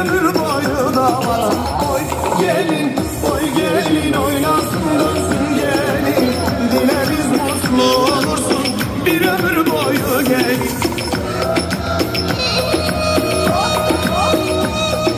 ömür boyu da var